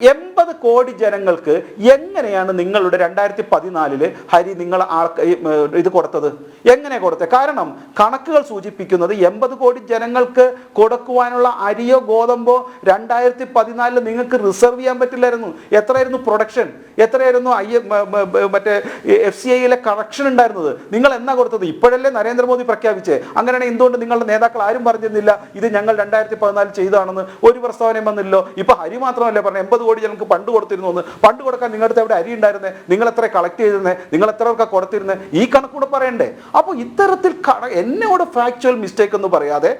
എൺപത് കോടി ജനങ്ങൾക്ക് എങ്ങനെയാണ് നിങ്ങളുടെ രണ്ടായിരത്തി പതിനാലിൽ ഹരി നിങ്ങൾ ആൾക്ക് ഇത് കൊടുത്തത്? എങ്ങനെ കൊടുത്തത് കാരണം കണക്കുകൾ സൂചിപ്പിക്കുന്നത് എൺപത് കോടി ജനങ്ങൾക്ക് കൊടുക്കുവാനുള്ള അരിയോ ഗോതമ്പോ രണ്ടായിരത്തി പതിനാലിൽ നിങ്ങൾക്ക് റിസർവ് ചെയ്യാൻ പറ്റില്ലായിരുന്നു. എത്രയായിരുന്നു പ്രൊഡക്ഷൻ? എത്രയായിരുന്നു ഐ മറ്റേ എഫ് സി ഐയിലെ കണക്ഷൻ ഉണ്ടായിരുന്നത്? നിങ്ങൾ എന്നാ കൊടുത്തത്? ഇപ്പോഴല്ലേ നരേന്ദ്രമോദി പ്രഖ്യാപിച്ചേ. അങ്ങനെയാണെങ്കിൽ എന്തുകൊണ്ട് നിങ്ങളുടെ നേതാക്കൾ ആരും പറഞ്ഞിരുന്നില്ല ഇത് ഞങ്ങൾ രണ്ടായിരത്തി പതിനാലിൽ ചെയ്തതാണെന്ന് ഒരു പ്രസ്താവനയും വന്നില്ലല്ലോ. ഇപ്പൊ ഹരി മാത്രമല്ല പറഞ്ഞു എൺപത് കോടി ജനങ്ങൾക്ക് പണ്ട് കൊടുത്തിരുന്നു എന്ന്. പണ്ട് കൊടുക്കാൻ നിങ്ങളുടെ എവിടെ അരി ഉണ്ടായിരുന്നേ? നിങ്ങൾ എത്ര കളക്ട് ചെയ്തിരുന്നേ? നിങ്ങൾ എത്ര പേർക്ക് കൊടുത്തിരുന്നേ? ഈ കണക്കൂടെ പറയണ്ടേ? അപ്പോൾ ഇത്തരത്തിൽ എന്നോട് ഫാക്ച്വൽ മിസ്റ്റേക്ക് എന്ന് പറയാതെ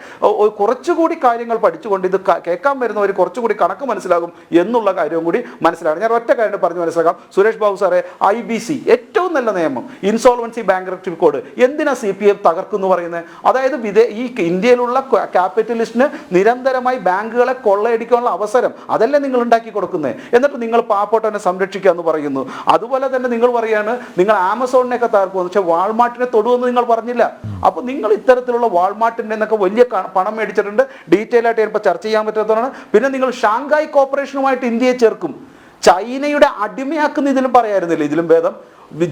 കുറച്ചുകൂടി കാര്യങ്ങൾ പഠിച്ചുകൊണ്ട് ഇത് കേൾക്കാൻ വരുന്നവർ കുറച്ചുകൂടി കണക്ക് മനസ്സിലാകും എന്നുള്ള കാര്യവും കൂടി മനസ്സിലാകും ഞാൻ ഒറ്റ കാര്യം പറഞ്ഞു മനസ്സിലാക്കാം. സുരേഷ് ബാബു സാറേ ഐ ബി സി ഏറ്റവും നല്ല നിയമം ഇൻസോൾവൻസി ബാങ്ക് കോഡ് എന്തിനാ സി പി എം തകർക്കുന്നു പറയുന്നത് അതായത് വിദേ ഈ ഇന്ത്യയിലുള്ള ക്യാപിറ്റലിസ്റ്റിന് നിരന്തരമായി ബാങ്കുകളെ കൊള്ളയടിക്കാനുള്ള അവസരം അതല്ലേ നിങ്ങൾ ഉണ്ടാക്കി കൊടുക്കുന്നത്? എന്നിട്ട് നിങ്ങൾ പാവപ്പെട്ടവനെ സംരക്ഷിക്കുക എന്ന് പറയുന്നു. അതുപോലെ തന്നെ നിങ്ങൾ പറയാണ് നിങ്ങൾ ആമസോണിനെയൊക്കെ തകർക്കുമെന്ന് പക്ഷെ വാൾമാർട്ടിനെ തൊടുമെന്ന് നിങ്ങൾ പറഞ്ഞില്ല. അപ്പോൾ നിങ്ങൾ ഇത്തരത്തിലുള്ള വാൾമാർട്ടിന്റെ എന്നൊക്കെ വലിയ പണം മേടിച്ചിട്ടുണ്ട്. ഡീറ്റെയിൽ ആയിട്ട് ചിലപ്പോൾ ചർച്ച ചെയ്യാൻ പറ്റാത്തതാണ് പിന്നെ നിങ്ങൾ ഷാങ്കായ് കോപ്പറേഷനുമായിട്ട് ഇന്ത്യയെ ചേർക്കും. ചൈനയുടെ അടിമയാക്കുന്ന ഇതിലും പറയായിരുന്നില്ല? ഇതിലും ഭേദം.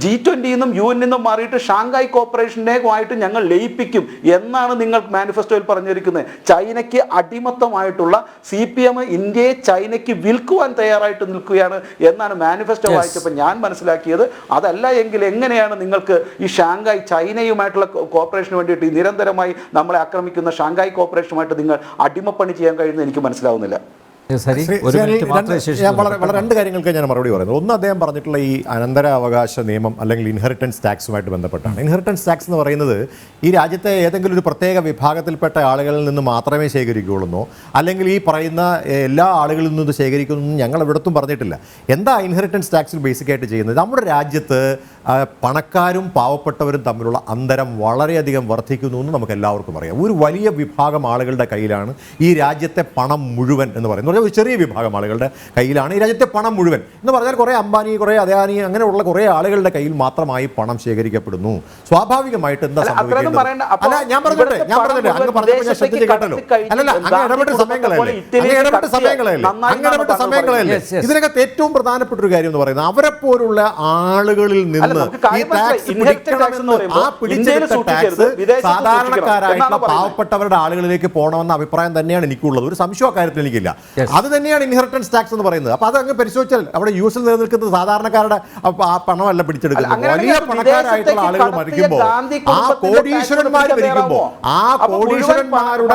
ജി ട്വന്റിയിൽ നിന്നും യു എൻ നിന്നും മാറിയിട്ട് ഷാങ്ഹായ് കോപ്പറേഷനുമായിട്ട് ഞങ്ങൾ ലയിപ്പിക്കും എന്നാണ് നിങ്ങൾ മാനിഫെസ്റ്റോയിൽ പറഞ്ഞിരിക്കുന്നത്. ചൈനയ്ക്ക് അടിമത്തമായിട്ടുള്ള സി പി എം ഇന്ത്യയെ ചൈനയ്ക്ക് വിൽക്കുവാൻ തയ്യാറായിട്ട് നിൽക്കുകയാണ് എന്നാണ് മാനിഫെസ്റ്റോ വായിച്ചപ്പോൾ ഞാൻ മനസ്സിലാക്കിയത്. അതല്ല എങ്കിൽ എങ്ങനെയാണ് നിങ്ങൾക്ക് ഈ ഷാങ്ഹായ് ചൈനയുമായിട്ടുള്ള കോപ്പറേഷന് വേണ്ടിയിട്ട് നിരന്തരമായി നമ്മളെ ആക്രമിക്കുന്ന ഷാങ്ഹായ് കോപ്പറേഷനുമായിട്ട് നിങ്ങൾ അടിമപ്പണി ചെയ്യാൻ കഴിയുന്നത് എനിക്ക് മനസ്സിലാവുന്നില്ല. രണ്ട് വളരെ കാര്യങ്ങൾക്ക് ഞാൻ മറുപടി പറയുന്നത് ഒന്ന് അദ്ദേഹം പറഞ്ഞിട്ടുള്ള ഈ അനന്തരാവകാശ നിയമം അല്ലെങ്കിൽ ഇൻഹെറിറ്റൻസ് ടാക്സുമായിട്ട് ബന്ധപ്പെട്ടാണ്. ഇൻഹെറിറ്റൻസ് ടാക്സ് എന്ന് പറയുന്നത് ഈ രാജ്യത്തെ ഏതെങ്കിലും ഒരു പ്രത്യേക വിഭാഗത്തിൽപ്പെട്ട ആളുകളിൽ നിന്ന് മാത്രമേ ശേഖരിക്കുകയുള്ളൂ അല്ലെങ്കിൽ ഈ പറയുന്ന എല്ലാ ആളുകളിൽ നിന്നും ശേഖരിക്കുന്നു ഞങ്ങൾ എവിടത്തും പറഞ്ഞിട്ടില്ല. എന്താ ഇൻഹെറിറ്റൻസ് ടാക്സിൽ ബേസിക്കായിട്ട് ചെയ്യുന്നത്? നമ്മുടെ രാജ്യത്ത് പണക്കാരും പാവപ്പെട്ടവരും തമ്മിലുള്ള അന്തരം വളരെയധികം വർദ്ധിക്കുന്നു എന്ന് നമുക്ക് എല്ലാവർക്കും അറിയാം. ഒരു വലിയ വിഭാഗം ആളുകളുടെ കയ്യിലാണ് ഈ രാജ്യത്തെ പണം മുഴുവൻ എന്ന് പറയുന്നത്. പറഞ്ഞാൽ ഒരു ചെറിയ വിഭാഗം ആളുകളുടെ കയ്യിലാണ്. ഈ രാജ്യത്തെ പണം മുഴുവൻ എന്ന് പറഞ്ഞാൽ കുറേ അംബാനി കുറേ അദാനി അങ്ങനെയുള്ള കുറേ ആളുകളുടെ കയ്യിൽ മാത്രമായി പണം ശേഖരിക്കപ്പെടുന്നു. സ്വാഭാവികമായിട്ട് എന്താ സംഭവിക്കുന്നത് പറയണ്ട. അല്ല ഞാൻ പറഞ്ഞോട്ടെ ഞാൻ പറഞ്ഞോട്ടെ അങ്ങ് പറഞ്ഞപ്പോൾ ഞാൻ ശ്രദ്ധിച്ച് കേട്ടല്ലോ. അല്ല അല്ലല്ല അങ്ങ് ഇടപെട്ട സമയങ്ങളല്ലേ? അങ്ങ് ഇടപെട്ട സമയങ്ങളല്ലേ? അങ്ങ് ഇടപെട്ട സമയങ്ങളല്ലേ. ഇതിനകത്ത് ഏറ്റവും പ്രധാനപ്പെട്ട ഒരു കാര്യം എന്ന് പറയുന്നത് അവരെ പോലുള്ള ആളുകളിൽ നിന്ന് ഈ ടാക്സ് പിടിക്കണമെന്ന് ആ പിടിച്ചെടുത്ത ടാക്സ് സാധാരണക്കാരായിട്ടുള്ള പാവപ്പെട്ടവരുടെ ആളുകളിലേക്ക് പോകണമെന്ന അഭിപ്രായം തന്നെയാണ് എനിക്കുള്ളത്. ഒരു സംശയം അക്കാര്യത്തിൽ എനിക്കില്ല. അത് തന്നെയാണ് ഇൻഹെറിറ്റൻസ് ടാക്സ് എന്ന് പറയുന്നത്. അപ്പൊ അത് അങ്ങ് പരിശോധിച്ചാൽ അവിടെ യൂസിൽ നിലനിൽക്കുന്നത് സാധാരണക്കാരുടെ ആ പണമല്ല പിടിച്ചെടുക്കുന്നത്. വലിയ പണക്കാരായിട്ടുള്ള വിദേശത്തേക്ക് ആളുകൾ മരിക്കുമ്പോൾ ആ കോടീശ്വരന്മാർ മരിക്കുമ്പോൾ ആ കോടീശ്വരന്മാരുടെ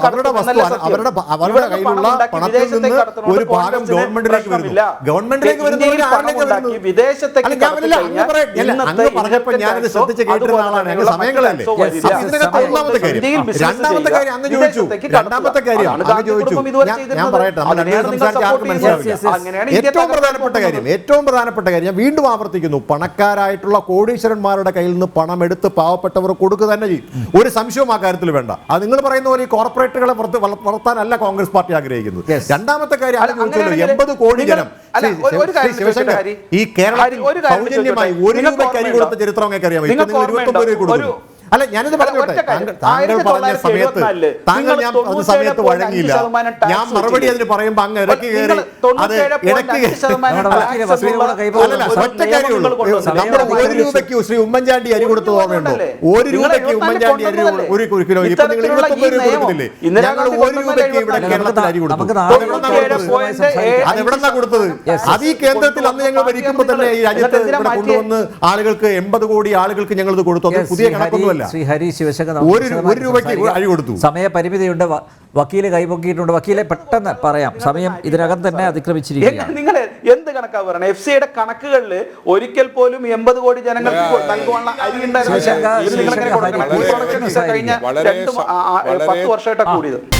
അവരുടെ വസ്തു അവരുടെ അവരുടെ കയ്യിലുള്ള പണത്തിൽ നിന്ന് ഒരു ഭാഗം ഗവൺമെന്റിലേക്ക് വരുന്നു. ഗവൺമെന്റിലേക്ക് വരുന്നു? വിദേശത്തേക്ക് അങ്ങ് ഞാനിത് ശ്രദ്ധിച്ച് കേട്ടിരുന്ന ആളാണ്. ഞങ്ങൾ സമയങ്ങളല്ലേ? ഇതിനകത്ത് ഒന്നാമത്തെ കാര്യം. രണ്ടാമത്തെ കാര്യം അങ്ങ് ചോദിച്ചു. രണ്ടാമത്തെ കാര്യം അങ്ങ് ചോദിച്ചു. ഞാൻ- ഞാൻ. പറയട്ടെ നമ്മൾ അതിനെയാണ് രണ്ടുപേരും നിങ്ങൾ ആർക്കും മനസ്സിലാവില്ല. അങ്ങനെയാണ് ഏറ്റവും പ്രധാനപ്പെട്ട കാര്യം ഏറ്റവും പ്രധാനപ്പെട്ട കാര്യം ഞാൻ വീണ്ടും ആവർത്തിക്കുന്നു പണക്കാരായിട്ടുള്ള കോടീശ്വരന്മാരുടെ കയ്യിൽ നിന്ന് പണം എടുത്ത് പാവപ്പെട്ടവർ കൊടുക്കുക തന്നെ ചെയ്യും. ഒരു സംശയവും ആ കാര്യത്തിൽ വേണ്ട. അത് നിങ്ങൾ പറയുന്ന പോലെ ഈ കോർപ്പറേറ്റുകളെ വളർത്താനല്ല കോൺഗ്രസ് പാർട്ടി ആഗ്രഹിക്കുന്നത്. രണ്ടാമത്തെ കാര്യം എൺപത് കോടി ജനം. ഈ കേരളത്തിൽ ഒരു സൗജന്യമായി രൂപയ്ക്ക് അരി കൊടുത്ത ചരിത്രം അറിയാമോ ഇരുപത്തി ഒമ്പത് രൂപ കൊടുക്കും കൊടുക്കുന്നു. അല്ല ഞാനിത് പറഞ്ഞോട്ടെ. താങ്കൾ പറഞ്ഞ സമയത്ത് താങ്കൾ ഞാൻ പറഞ്ഞ സമയത്ത് വഴങ്ങിയില്ല. ഞാൻ മറുപടി അതിന് പറയുമ്പോ അങ്ങ് ഇടയ്ക്ക് കയറി അത് 97.5% ഇടയ്ക്ക് നമ്മുടെ ഒരു രൂപയ്ക്ക് ശ്രീ ഉമ്മൻചാണ്ടി അരി കൊടുത്തത് ഓർമ്മയുണ്ടോ? ഒരു രൂപയ്ക്ക് 74 ഉമ്മൻചാണ്ടി അരി? ഒരു കിലോ ഇപ്പൊ നിങ്ങൾ ഇരുപത്തൊമ്പത് രൂപ ഇന്ദിരാ ഞങ്ങൾ ഒരു രൂപയ്ക്ക് ഇവിടെ കേരളത്തിൽ അരി കൊടുത്തു. അതെവിടുന്നാ കൊടുത്തത്? അത് ഈ കേന്ദ്രത്തിൽ അന്ന് ഞങ്ങൾ ഭരിക്കുമ്പോൾ തന്നെ ഈ രാജ്യത്ത് ഇവിടെ കൊണ്ടുവന്ന് ആളുകൾക്ക് എൺപത് കോടി ആളുകൾക്ക് ഞങ്ങൾ ഇത് കൊടുത്തു പുതിയ ശ്രീ ഹരി- ശ്രീ ഹരി ശിവശങ്കർ ഒരു- ഒരു രൂപയ്ക്ക് അഴി അരി കൊടുത്തു. സമയപരിമിതിയുണ്ട്. വക്കീൽ കൈപൊക്കിയിട്ടുണ്ട്. വക്കീലെ പെട്ടെന്ന് പറയാം. സമയം ഇതിനകം തന്നെ അതിക്രമിച്ചിരിക്കുകയാണ്. നിങ്ങൾ എന്ത് കണക്കാ പറയുന്നത് എഫ് സിയുടെ കണക്കുകളിൽ ഒരിക്കൽ പോലും എൺപത് കോടി ജനങ്ങൾക്ക് നൽകുവാനുള്ള അരി ഒക്കെ കഴിഞ്ഞ പത്ത് വർഷമായിട്ടാണ് കൂടിയത്.